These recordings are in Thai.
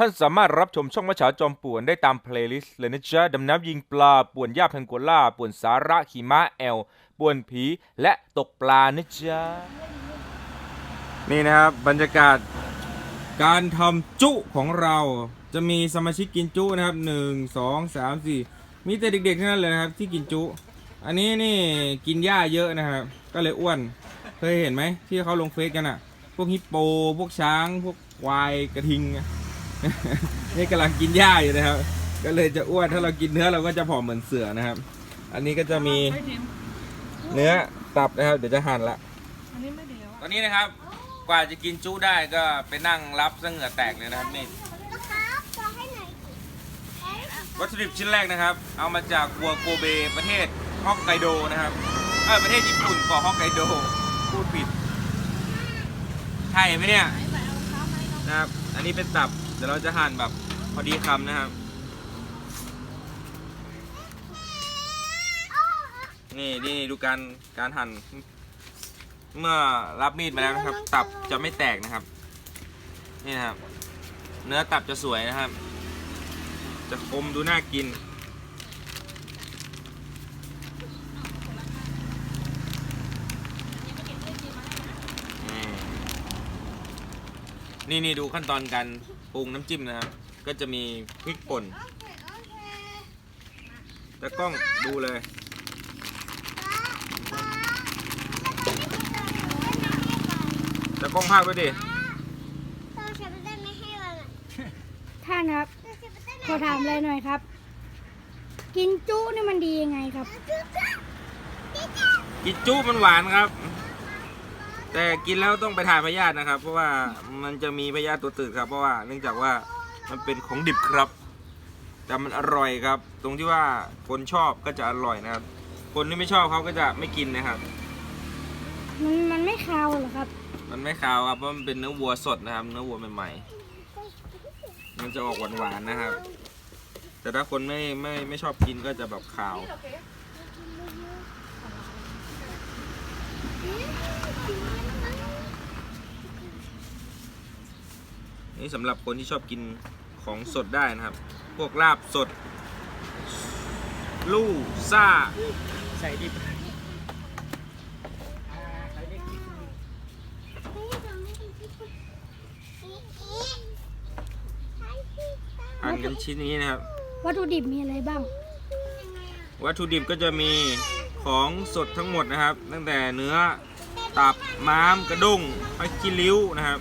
ท่านสามารถรับชมช่องมะฉาจอมป่วนได้ตามเพลย์ลิสต์เลยนะจ๊ะดำน้ำยิงปลาป่วนหญ้าแพงกล่าป่วนสาระขี่ม้าแอลป่วนผีและตกปลานะจ๊ะนี่นะครับบรรยากาศการทำจุของเรา จะมีสมาชิกกินจุนะครับหนึ่งสองสามสี่มีแต่เด็กๆทั้งนั้นเลยนะครับที่กินจุ อันนี้นี่กินหญ้าเยอะนะครับ ก็เลยอ้วนเคยเห็นไหมที่เขาลงเฟซกันอะพวกฮิปโป พวกช้าง พวกควายกระทิง นี่กำลังกินหญ้าอยู่นะครับ ก็เลยจะอ้วนถ้าเรากินเนื้อเราก็จะผอมเหมือนเสือนะครับ อันนี้ก็จะมีเนื้อตับนะครับ เดี๋ยวจะหั่นละอันนี้ไม่ดีแล้วตอนนี้นะครับ กว่าจะกินจุได้ก็ไปนั่งรับซะเหงื่อแตกเลยนะครับนี่นะครับขอให้หน่อยเอ๊ะวัตถุดิบชิ้นแรกนะครับ เอามาจากวัวโกเบประเทศฮอกไกโดนะครับเออประเทศญี่ปุ่นเกาะฮอกไกโดพูดผิดใช่ไหมเนี่ยนะครับ อันนี้เป็นตับ เดี๋ยวเราจะหั่นแบบพอดีคำนะครับ นี่นี่ดูการการหั่น เมื่อรับมีดมาแล้วนะครับ ตับจะไม่แตกนะครับ นี่นะครับ เนื้อตับจะสวยนะครับ จะคมดูน่ากินนี่นี่ดูขั้นตอนการ ปรุงน้ำจิ้มนะครับ ก็จะมีพริกป่นโอเคแต่กล้องดูเลยแต่กล้องภาพไว้ดิเราจะไปได้ไม่ให้เราหน่อยท่านครับเราจะไปได้ไหมขอถามอะไรหน่อยครับ กินจุนี่มันดียังไงครับ กินจุมันหวานครับ แต่กินแล้วต้องไปถ่ายพยาธินะครับ เพราะว่ามันจะมีพยาธิตัวตืดครับ เพราะว่าเนื่องจากว่ามันเป็นของดิบครับ แต่มันอร่อยครับ ตรงที่ว่าคนชอบก็จะอร่อยนะครับ คนที่ไม่ชอบเขาก็จะไม่กินนะครับ มันมันไม่คาวเหรอครับ มันไม่คาวครับเพราะมันเป็นเนื้อวัวสดนะครับ เนื้อวัวใหม่ๆมันจะออกหวานๆนะครับ แต่ถ้าคนไม่ไม่ไม่ชอบกินก็จะแบบคาว นี่สำหรับคนที่ชอบกินของสดได้นะครับ พวกลาบสด ลู่ซ่า ใส่ดิบหั่นกันชิ้นนี้นะครับ วัตถุดิบมีอะไรบ้าง วัตถุดิบก็จะมีของสดทั้งหมดนะครับ ตั้งแต่เนื้อ ตับม้ามกระด้งผักขี้ริ้วนะครับ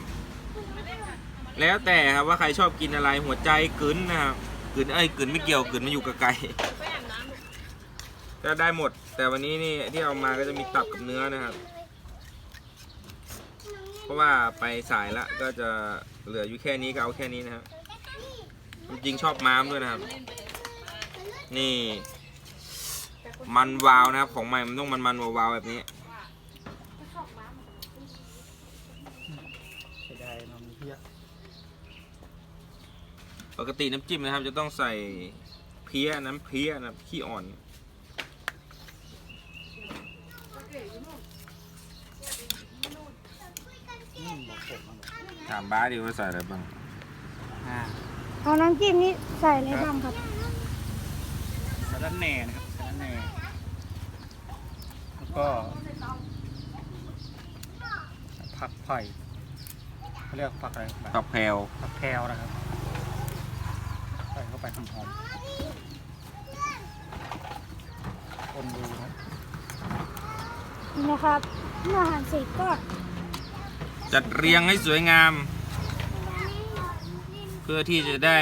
แล้วแต่ครับว่าใครชอบกินอะไรหัวใจกึ๋นนะครับกึ๋นเอ้ยกึ๋นไม่เกี่ยวกึ๋นมาอยู่กับไก่ก็ได้หมด แต่วันนี้นี่ที่เอามาก็จะมีตับกับเนื้อนะครับ เพราะว่าไปสายละก็จะเหลืออยู่แค่นี้ก็เอาแค่นี้นะครับจริงชอบม้ามด้วยนะครับ นี่ มันวาวนะครับของใหม่มันต้องมันมันวาวแบบนี้ ใส่ได้มันเพี้ย ปกติน้ำจิ้มนะครับ จะต้องใส่เพี้ยน้ำเพี้ยนะขี้อ่อนอืมบอกผมมันถามบ้าดิว่าใส่อะไรบ้างอ่าเอาน้ำจิ้มนี้ใส่อะไรบ้างครับ สาระแหน่นะครับสาระแหน่แล้วก็ผักไผ่เขาเรียกผักอะไรผักแพรวผักแพรวนะครับใส่ เข้าไปหอมๆคนดูนะนี่นะครับเมื่ออาหารเสร็จก็จัดเรียงให้สวยงาม เพื่อที่จะได้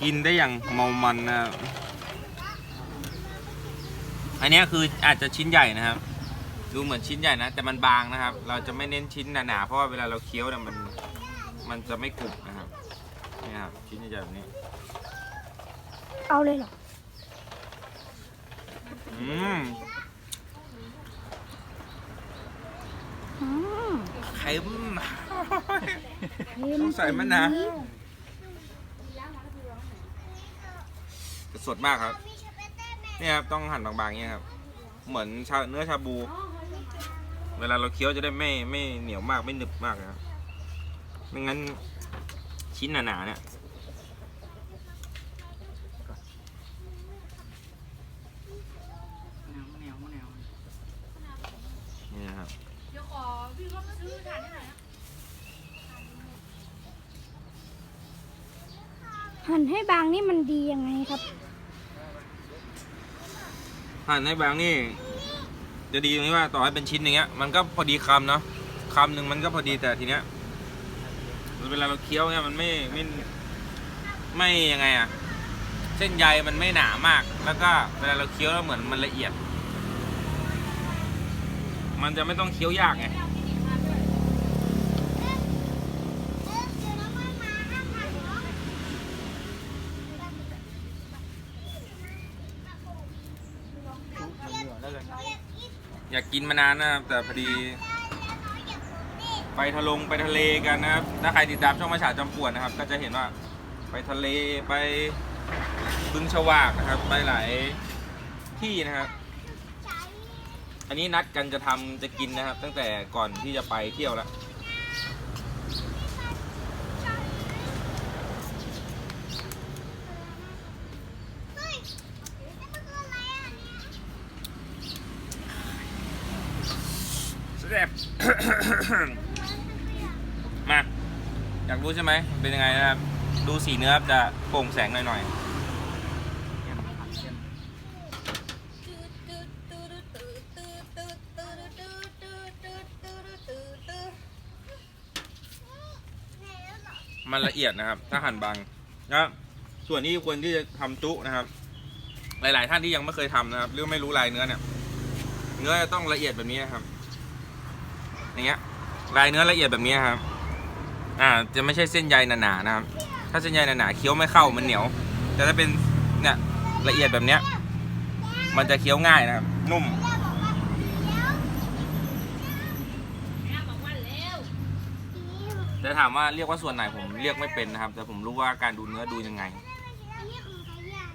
กินได้อย่างเมามันนะครับอันเนี้ยคืออาจจะชิ้นใหญ่นะครับ ดูเหมือนชิ้นใหญ่นะ แต่มันบางนะครับ เราจะไม่เน้นชิ้นหนาๆเพราะว่าเวลาเราเคี้ยวเนี่ยมันมันจะไม่กรุบนะ ครับนี่ครับชิ้นใหญ่ๆแบบนี้เอาเลยเหรอ อืมอืมเค็มเค็มต้องใส่มะนาวสดมากครับเนี่ยครับต้องหั่นบางๆอย่างเงี้ยครับ เหมือนชาเนื้อชาบู เวลาเราเคี้ยวจะได้ไม่ไม่เหนียวมากไม่หนึบมากนะครับไม่งั้น ชิ้นหนาๆเนี่ยแนวแนวแนวนี่นะครับเดี๋ยวขอพี่ว่าซื้อทานให้หน่อยนะหั่นให้บางนี่มันดียังไงครับ หั่นให้บางนี่ จะดีตรงที่ว่าต่อให้เป็นชิ้นอย่างเงี้ย มันก็พอดีคำเนาะคำหนึ่งมันก็พอดีแต่ทีเนี้ย เวลาเราเคี้ยวเนี่ยมันไม่ไม่ไม่ยังไงอะเส้นใยมันไม่หนามาก แล้วก็เวลาเราเคี้ยวแล้วเหมือนมันละเอียด มันจะไม่ต้องเคี้ยวยากไงอยามาห้ามถ่ายน้องเหลือแล้วเลยอยากกินมานานนะครับแต่พอดี ไปทะลงไปทะเลกันนะครับ ถ้าใครติดตามช่องมาฉาจอมป่วนนะครับ ก็จะเห็นว่าไปทะเลไปบึงฉวากนะครับ ไปหลายที่นะครับ อันนี้นัดกันจะทำจะกินนะครับ ตั้งแต่ก่อนที่จะไปเที่ยวแล้วเฮ้ยนี่มันคืออะไรอะเนี่ยแซ่บ รู้ใช่ไหมมันเป็นยังไงนะครับ ดูสีเนื้อจะโปร่งแสงหน่อยเข้มเข้มๆมันละเอียดนะครับ ถ้าหั่นบางนะส่วนที่ควรที่จะทำจุนะครับ หลาย ๆ ท่านที่ยังไม่เคยทำนะครับ หรือไม่รู้ลายเนื้อเนี่ย เนื้อจะต้องละเอียดแบบนี้นะครับ อย่างเงี้ย ลายเนื้อละเอียดแบบนี้ครับ อ่าจะไม่ใช่เส้นใยหนาๆนะครับ ถ้าเส้นใยหนาๆเคี้ยวไม่เข้ามันเหนียว แต่ถ้าเป็นเนี่ยละเอียดแบบเนี้ย มันจะเคี้ยวง่ายนะครับ นุ่ม แต่ถามว่าเรียกว่าส่วนไหนผมเรียกไม่เป็นนะครับ แต่ผมรู้ว่าการดูเนื้อดูยังไงอันนี้ของใครอะ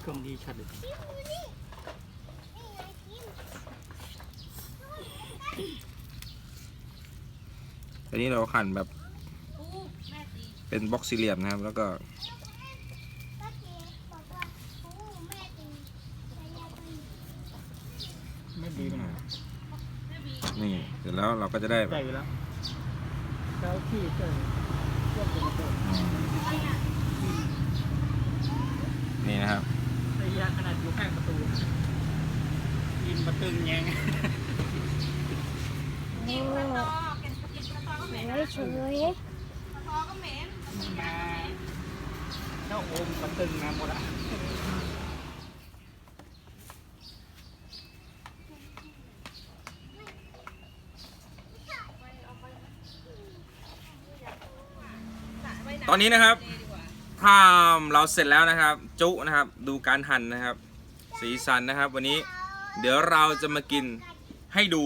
เครื่องดีชัดเลย อันนี้เราหั่นแบบอู้แม่ตีเป็นบล็อกสี่เหลี่ยมนะครับ แล้วก็ป้าเก๋บอกว่าโอ้แม่ตีแต่ยายตีไม่ดีมันนี่เสร็จแล้วเราก็จะได้ใจอยู่แล้วเจ้าที่เจ้าพวกเป็นตัวนี่นะครับไอ้ยาขนาดอยู่ข้างประตูยินประตึงแยง เหม็นสวเฉยกระตอเหม็นมาเจ้าโอมประตึงมาหมดละตอนนี้นะครับถ้าเราเสร็จแล้วนะครับ จุนะครับ ดูการหั่นนะครับ สีสันนะครับ วันนี้เดี๋ยวเราจะมากินให้ดู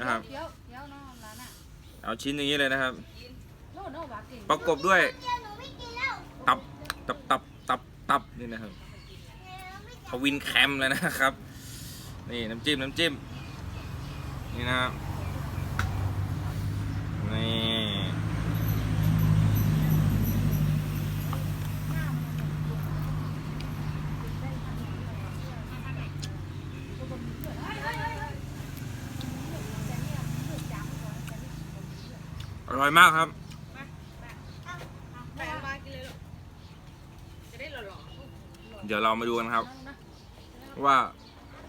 นะครับเดี๋ยวเดี๋ยวน้องร้านอะเอาชิ้นอย่างนี้เลยนะครับ โน่นโน่นวากินประกบด้วยเดี๋ยวหนูไม่กินแล้วตับตับตับตับตับนี่นะครับทวินแคมเลยนะครับ นี่น้ำจิ้มน้ำจิ้มนี่นะครับนี่อ ร่อยมากครับไปเอามากินเลยลูกจะได้หล่อเดี๋ยวเรามาดูกันครับ ว่า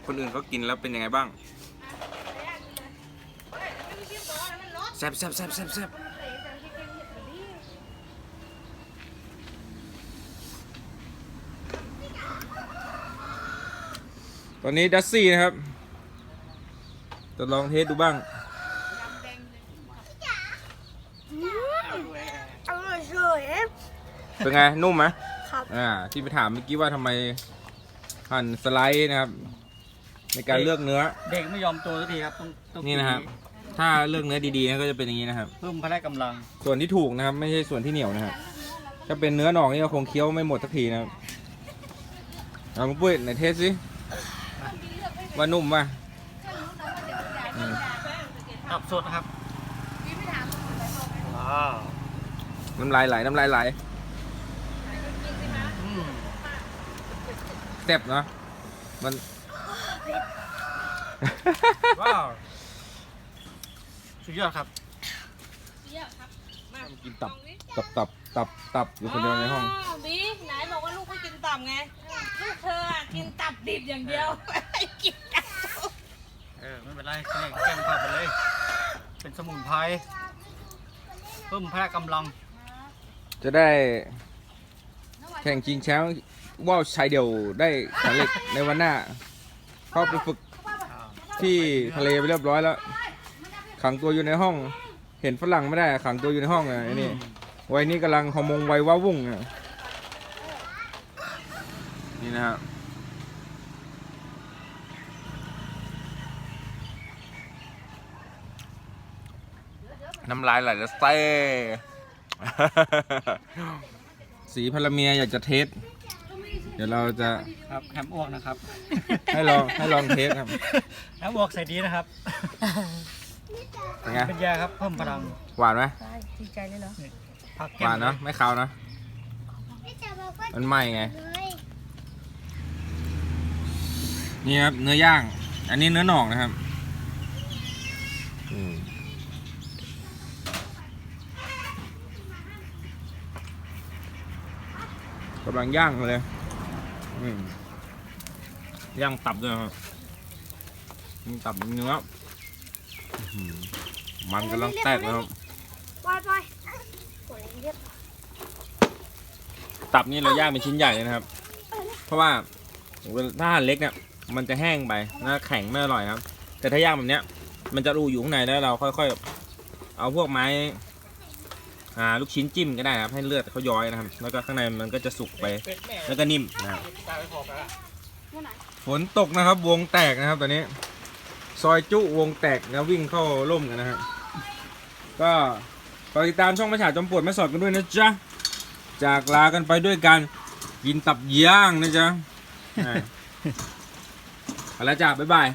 คนอื่นเขากินแล้วเป็นยังไงบ้างแซ่บแซ่บแซ่บแซ่บแซ่บตอนนี้ดัซซี่นะครับ จะลองเทสดูบ้าง อืมอร่อยเฉย เป็นไง นุ่มไหมครับ อ่า ที่ไปถามเมื่อกี้ว่าทำไมหั่นสไลด์นะครับ ในการเลือกเนื้อ เด็กไม่ยอมโตสักทีครับต้องต้องนี่นะครับ ถ้าเลือกเนื้อดีๆนะก็จะเป็นอย่างนี้นะครับ เพิ่มพละกำลัง ส่วนที่ถูกนะครับ ไม่ใช่ส่วนที่เหนียวนะครับถ้าเป็นเนื้อหนองนี่ก็คงเคี้ยวไม่หมดสักทีนะครับเอาคุณปุ้ยไหนเทสสิว่านุ่มป่ะอืมตับสดนะครับพี่ไม่ถามมันอะไรบอกไงว้าวน้ำลายไหลน้ำลายไหล จริงสิคะ อืม แซ่บเนาะมัน ว้าวสุดยอดครับเยี่ยมครับมากินตับลองดิตับตับตับตับอยู่คนเดียวในห้องาวบีไหนบอกว่าลูกไม่กินตับไง ลูกเธออะกินตับดิบอย่างเดียวไม่กินตับสุกเออไม่เป็นไรแกล้งแกล้งเข้าไปเลย เป็นสมุนไพรเพิ่มพละกำลังจะได้ แข่งชิงแชมป์ว่าวชายเดี่ยวได้สำเร็จในวันหน้าเข้าไปฝึกที่ทะเลไปเรียบร้อยแล้ว ขังตัวอยู่ในห้อง เห็นฝรั่งไม่ได้ ขังตัวอยู่ในห้องไอ้นี่วัยนี้กำลังฮอร์โมนวัยว้าวุ่งอะนี่นะครับน้ำลายไหลแล้วเต้ สีพลเมียอยากจะเทส เดี๋ยวเราจะครับแฮมอ้วกนะครับให้ลองให้ลองเทสครับแฮมอ้วกใส่ดีนะครับเป็นไงเป็นยาครับเพิ่มพลังหวานไหมดีใจเลยเหรอผักหแก้มวานเนาะไม่คาวเนาะไม่จะบอกว่ามันไหม้ไงเลยนี่ครับเนื้อย่าง อันนี้เนื้อหนอกนะครับ กำลังย่างเลยอืมย่างตับด้วยครับนี่ตับเนื้ออื้อหือมันกำลังแตกแล้วครับปล่อยปล่อยปล่อยเยอะตับนี่เราย่างเป็นชิ้นใหญ่เลยนะครับ เพราะว่าถ้าหั่นเล็กเนี่ยมันจะแห้งไปน่าแข็งไม่อร่อยครับ แต่ถ้าย่างแบบเนี้ย มันจะรูอยู่ข้างในแล้วเราค่อยๆ เอาพวกไม้ อ่าลูกชิ้นจิ้มก็ได้ครับให้เลือดเขาย้อยนะครับ แล้วก็ข้างในมันก็จะสุกไป แล้วก็นิ่มนะครับฝนตกนะครับ วงแตกนะครับ ตอนนี้ ซอยจุวงแตกแล้ววิ่งเข้าร่มกันนะครับก็ฝากติดตามช่องมาฉาจอมปวดแม่สอดกันด้วยนะจ๊ะจากลากันไปด้วยกันกินตับย่างนะจ๊ะอ่าเอาละจ้ะบ๊ายบาย